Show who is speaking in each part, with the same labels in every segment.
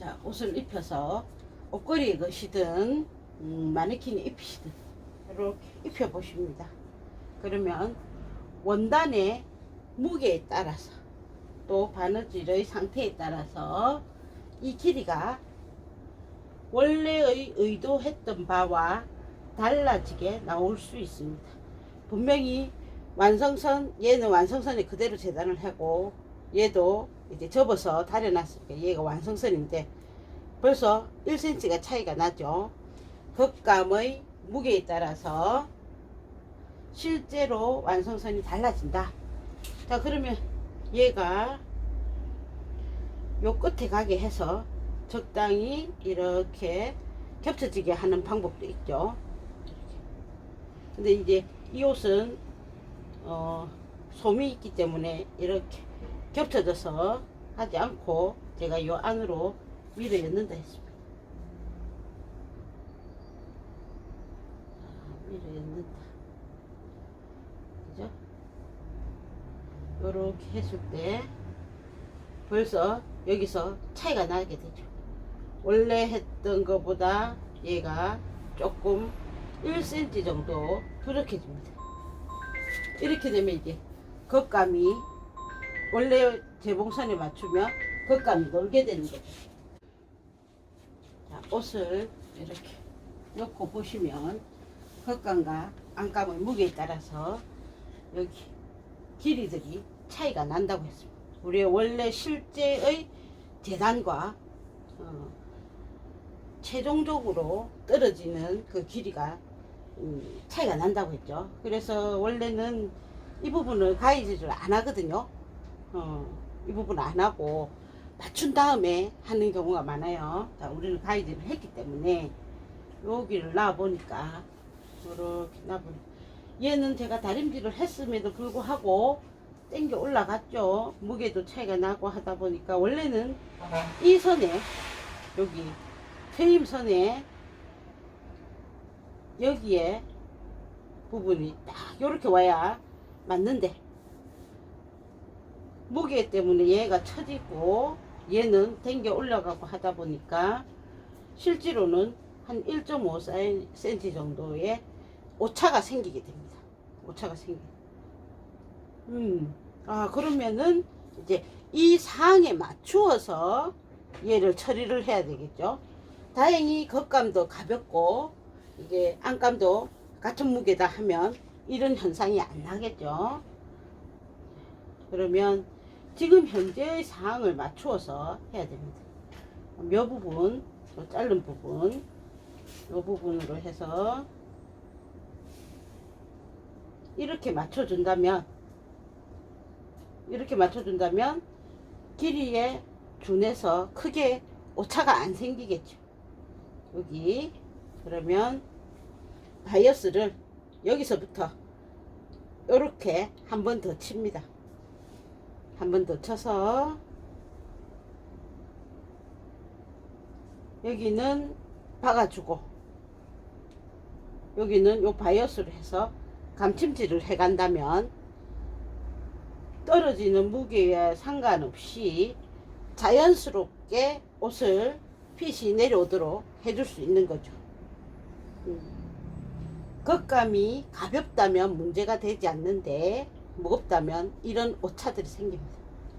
Speaker 1: 자, 옷을 입혀서 옷걸이에 것이든 음, 마네킹에 입히시든 이렇게 입혀 보십니다. 그러면 원단의 무게에 따라서 또 바느질의 상태에 따라서 이 길이가 원래의 의도했던 바와 달라지게 나올 수 있습니다. 분명히 완성선 얘는 완성선에 그대로 재단을 하고 얘도 이제 접어서 다려놨으니까 얘가 완성선인데 벌써 1cm가 차이가 나죠. 겉감의 무게에 따라서 실제로 완성선이 달라진다. 자 그러면 얘가 요 끝에 가게 해서 적당히 이렇게 겹쳐지게 하는 방법도 있죠. 근데 이제 이 옷은 어, 솜이 있기 때문에 이렇게 겹쳐져서 하지 않고 제가 요 안으로 밀어 였는다 했습니다. 아, 밀어 였는다. 그죠? 요렇게 했을 때 벌써 여기서 차이가 나게 되죠. 원래 했던 것보다 얘가 조금 1cm 정도 부족해집니다. 이렇게 되면 이제 겉감이 원래 재봉선에 맞추면 겉감이 놀게 되는 거죠. 자, 옷을 이렇게 놓고 보시면 겉감과 안감의 무게에 따라서 여기 길이들이 차이가 난다고 했습니다. 우리의 원래 실제의 재단과 어, 최종적으로 떨어지는 그 길이가 음, 차이가 난다고 했죠. 그래서 원래는 이 부분을 가위질을 안 하거든요. 어, 이 부분을 안 하고 맞춘 다음에 하는 경우가 많아요. 자, 우리는 가위질을 했기 때문에 여기를 놔 보니까 이렇게 놔 보니까 얘는 제가 다림질을 했음에도 불구하고 땡겨 올라갔죠. 무게도 차이가 나고 하다 보니까 원래는 이 선에 여기 트임선에 여기에 부분이 딱 이렇게 와야 맞는데 무게 때문에 얘가 처지고 얘는 댕겨 올라가고 하다 보니까 실제로는 한 1.5cm 정도의 오차가 생기게 됩니다. 오차가 생기. 음, 아 그러면은 이제 이 사항에 맞추어서 얘를 처리를 해야 되겠죠. 다행히 겉감도 가볍고 이게 안감도 같은 무게다 하면 이런 현상이 안 나겠죠. 그러면 지금 현재의 상황을 맞추어서 해야 됩니다. 몇 부분, 요 자른 부분, 이 부분으로 해서 이렇게 맞춰준다면 이렇게 맞춰준다면 길이에 준해서 크게 오차가 안 생기겠죠. 여기 그러면 바이어스를 여기서부터 이렇게 한 번 더 칩니다. 한 번 더 쳐서 여기는 박아주고 여기는 요 바이어스로 해서 감침질을 해 간다면 떨어지는 무게에 상관없이 자연스럽게 옷을 핏이 내려오도록 해줄 수 있는 거죠. 음. 겉감이 가볍다면 문제가 되지 않는데 무겁다면 이런 오차들이 생깁니다.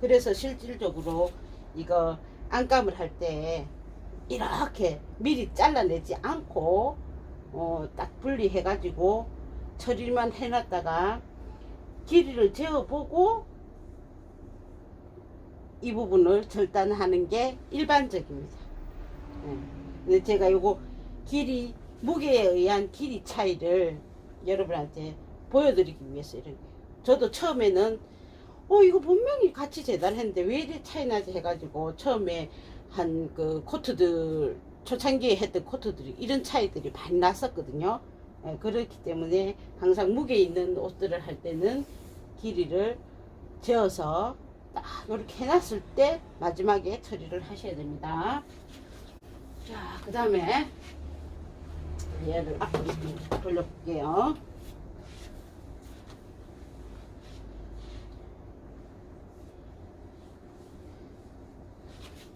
Speaker 1: 그래서 실질적으로 이거 안감을 할 때 이렇게 미리 잘라내지 않고 어, 딱 분리해 가지고 처리만 해놨다가 길이를 재어보고 이 부분을 절단하는 게 일반적입니다. 네. 근데 제가 요거 길이 무게에 의한 길이 차이를 여러분한테 보여드리기 위해서 이런 거예요. 저도 처음에는 어 이거 분명히 같이 재단했는데 왜 이리 차이 나지 해가지고 처음에 한 그 코트들 초창기에 했던 코트들이 이런 차이들이 많이 났었거든요. 예, 그렇기 때문에 항상 무게 있는 옷들을 할 때는 길이를 재어서 딱 이렇게 해놨을 때 마지막에 처리를 하셔야 됩니다. 자, 그 다음에 얘를 앞으로 돌려볼게요.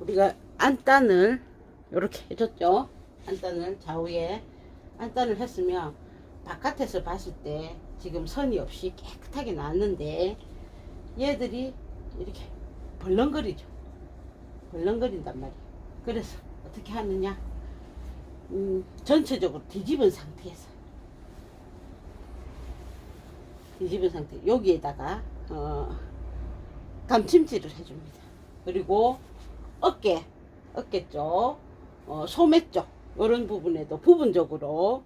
Speaker 1: 우리가 안단을 이렇게 해줬죠. 안단을 좌우에 안단을 했으면 바깥에서 봤을 때 지금 선이 없이 깨끗하게 나왔는데 얘들이 이렇게 벌렁거리죠. 벌렁거린단 말이에요. 그래서 어떻게 하느냐? 음, 전체적으로 뒤집은 상태에서 뒤집은 상태 여기에다가 어, 감침질을 해줍니다. 그리고 어깨 어깨 쪽, 어, 소매 쪽 이런 부분에도 부분적으로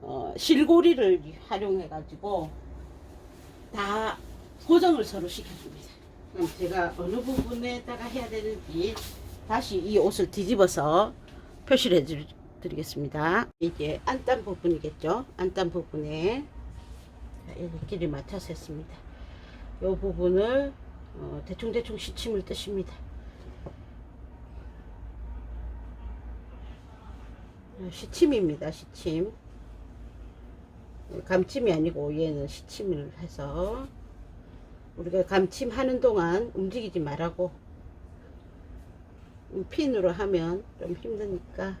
Speaker 1: 어, 실고리를 활용해 가지고 다 고정을 서로 시켜줍니다. 그럼 제가 어느 부분에다가 해야 되는지 다시 이 옷을 뒤집어서 표시를 해 드리겠습니다. 이게 안단 부분이겠죠? 안단 부분에 자, 여기 길이 맞춰서 했습니다. 이 부분을 어, 대충대충 시침을 뜨십니다. 시침입니다. 시침. 감침이 아니고 얘는 시침을 해서 우리가 감침하는 동안 움직이지 말라고 음, 핀으로 하면 좀 힘드니까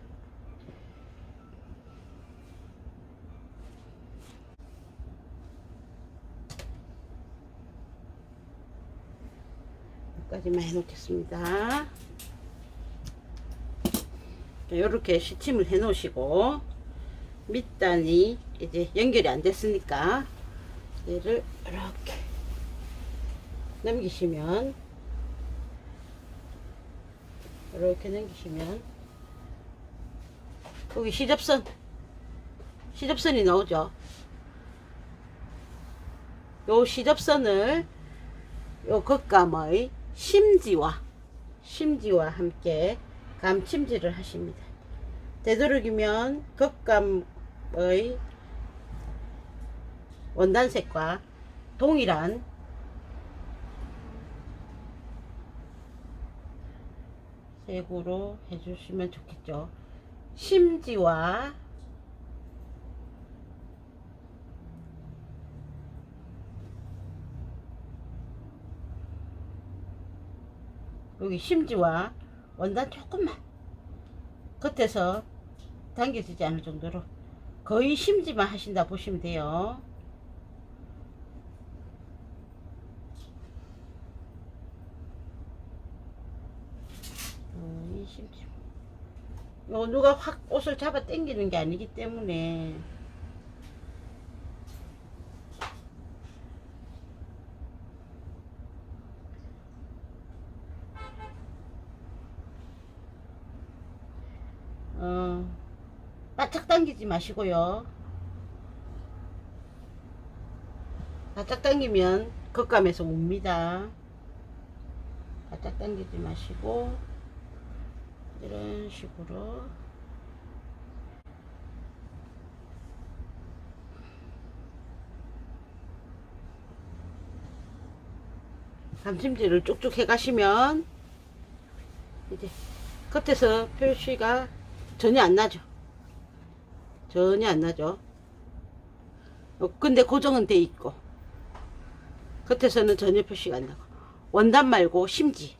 Speaker 1: 여기까지만 해놓겠습니다. 이렇게 시침을 해 놓으시고 밑단이 이제 연결이 안 됐으니까 얘를 이렇게 넘기시면 이렇게 넘기시면 거기 시접선 시접선이 나오죠? 요 시접선을 요 겉감의 심지와 심지와 함께 감침질을 하십니다. 되도록이면 겉감의 원단색과 동일한 색으로 해주시면 좋겠죠. 심지와 여기 심지와 원단 조금만 겉에서 당겨지지 않을 정도로 거의 심지만 하신다 보시면 돼요. 거의 심지. 요 누가 확 옷을 잡아 당기는 게 아니기 때문에 어, 바짝 당기지 마시고요. 바짝 당기면 겉감에서 옵니다. 바짝 당기지 마시고 이런 식으로 감침질을 쭉쭉 해 가시면 이제 겉에서 표시가 전혀 안 나죠. 전혀 안 나죠. 어, 근데 고정은 돼 있고 겉에서는 전혀 표시가 안 나고 원단 말고 심지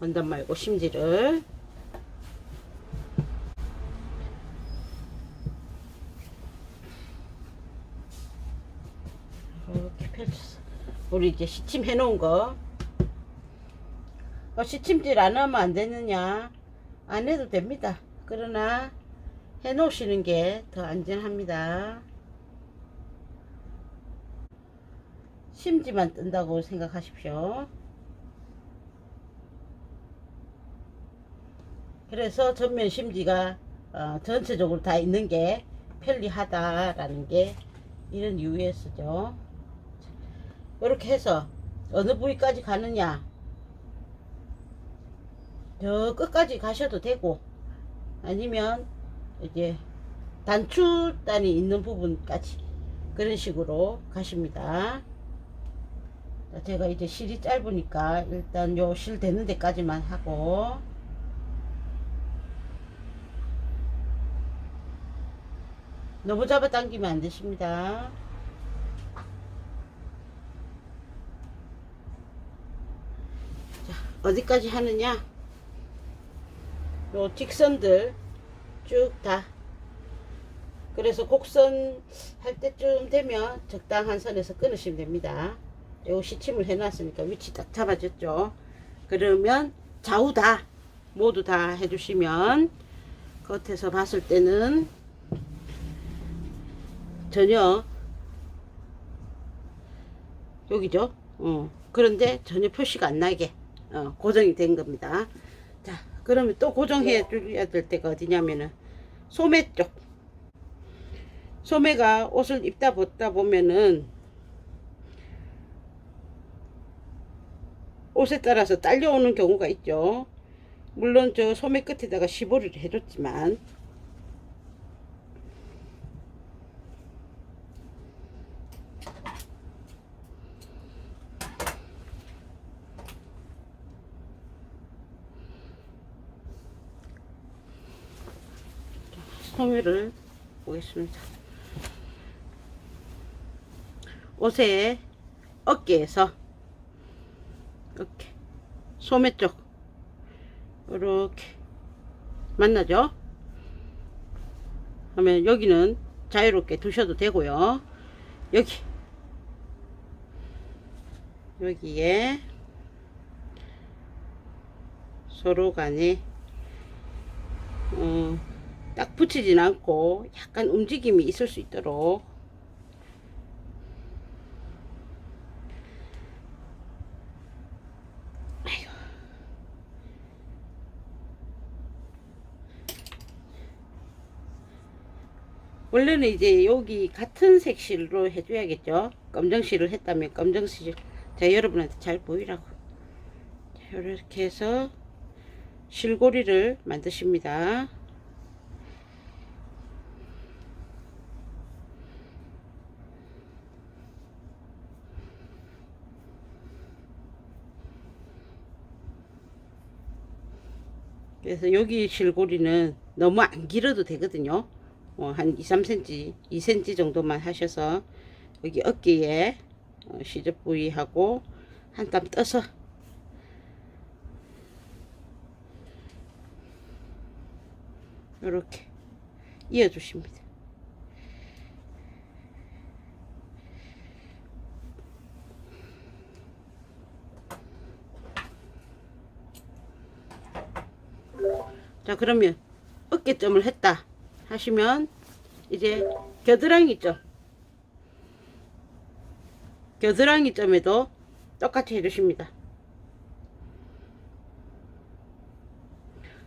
Speaker 1: 원단 말고 심지를 이렇게 펼쳤어. 우리 이제 시침 해 놓은 거 어, 시침질 안 하면 안 되느냐? 안 해도 됩니다. 그러나 해 놓으시는 게 더 안전합니다. 심지만 뜬다고 생각하십시오. 그래서 전면 심지가 어, 전체적으로 다 있는 게 편리하다라는 게 이런 이유에 쓰죠. 이렇게 해서 어느 부위까지 가느냐 저 끝까지 가셔도 되고 아니면 이제 단추단이 있는 부분까지 그런 식으로 가십니다. 자, 제가 이제 실이 짧으니까 일단 요 실 되는 데까지만 하고 너무 잡아당기면 안 되십니다. 자, 어디까지 하느냐? 요 직선들 쭉 다. 그래서 곡선 할 때쯤 되면 적당한 선에서 끊으시면 됩니다. 요 시침을 해놨으니까 위치 딱 잡아줬죠. 그러면 좌우 다 모두 다 해주시면 겉에서 봤을 때는 전혀 여기죠. 어. 그런데 전혀 표시가 안 나게 어, 고정이 된 겁니다. 자, 그러면 또 고정해 줘야 될 때가 어디냐면은 소매 쪽. 소매가 옷을 입다 벗다 보면은 옷에 따라서 딸려오는 경우가 있죠. 물론 저 소매 끝에다가 시보리를 해줬지만 소매를 보겠습니다. 옷의 어깨에서 이렇게 소매 쪽 이렇게 만나죠? 그러면 여기는 자유롭게 두셔도 되고요. 여기 여기에 서로 간에 어, 딱 붙이진 않고 약간 움직임이 있을 수 있도록. 원래는 이제 여기 같은 색실로 해줘야겠죠? 검정실을 했다면 검정실 자 여러분한테 잘 보이라고. 자, 이렇게 해서 실고리를 만드십니다 그래서 여기 실고리는 너무 안 길어도 되거든요. 어, 한 2, 3cm, 2cm 정도만 하셔서 여기 어깨에 어, 시접 부위하고 한 땀 떠서 이렇게 이어 주십니다. 자 그러면 어깨점을 했다 하시면 이제 겨드랑이 점 겨드랑이 점에도 똑같이 해주십니다.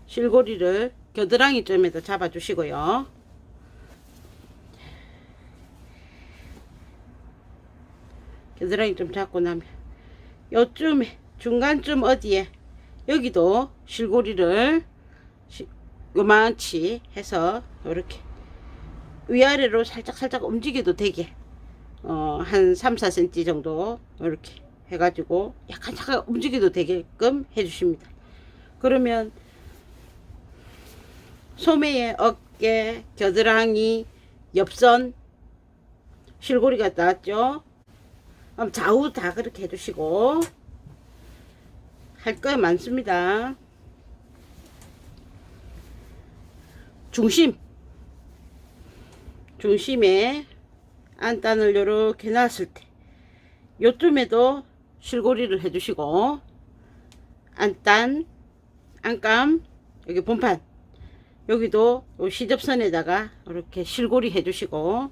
Speaker 1: 실고리를 겨드랑이 점에다 잡아 주시고요. 겨드랑이 점 잡고 나면 요쯤에 중간쯤 어디에 여기도 실고리를 시- 요만치 해서 이렇게 위아래로 살짝 살짝 움직여도 되게 어, 한 3, 4cm 정도 이렇게 해가지고 약간 잠깐 움직여도 되게끔 해주십니다. 그러면 소매에 어깨, 겨드랑이, 옆선, 실고리가 나왔죠? 좌우 다 그렇게 해주시고 할 거 많습니다. 중심. 중심에 안단을 요렇게 놨을 때 요쯤에도 실고리를 해주시고 안단 안감 여기 본판 여기도 요 시접선에다가 이렇게 실고리 해주시고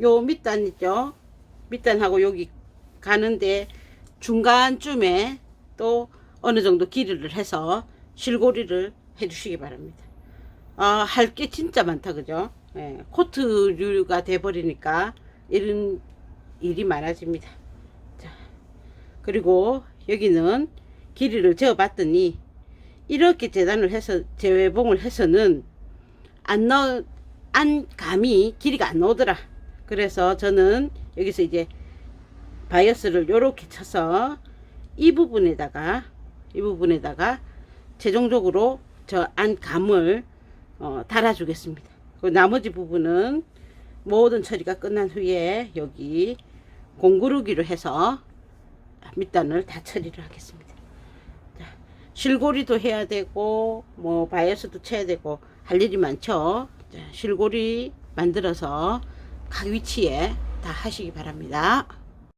Speaker 1: 요 밑단 있죠? 밑단하고 여기 가는데 중간쯤에 또 어느 정도 길이를 해서 실고리를 해주시기 바랍니다. 아, 할 게 진짜 많다, 그죠? 예, 코트류가 돼버리니까 이런 일이 많아집니다. 자, 그리고 여기는 길이를 재어봤더니 이렇게 재단을 해서 재외봉을 해서는 안 넣, 안 감이 길이가 안 나오더라. 그래서 저는 여기서 이제 바이어스를 요렇게 쳐서 이 부분에다가 이 부분에다가 최종적으로 저 안 감을 어, 달아주겠습니다. 그 나머지 부분은 모든 처리가 끝난 후에 여기 공구르기로 해서 밑단을 다 처리를 하겠습니다. 실고리도 해야 되고 뭐 바이어스도 쳐야 되고 할 일이 많죠. 자, 실고리 만들어서 각 위치에 다 하시기 바랍니다.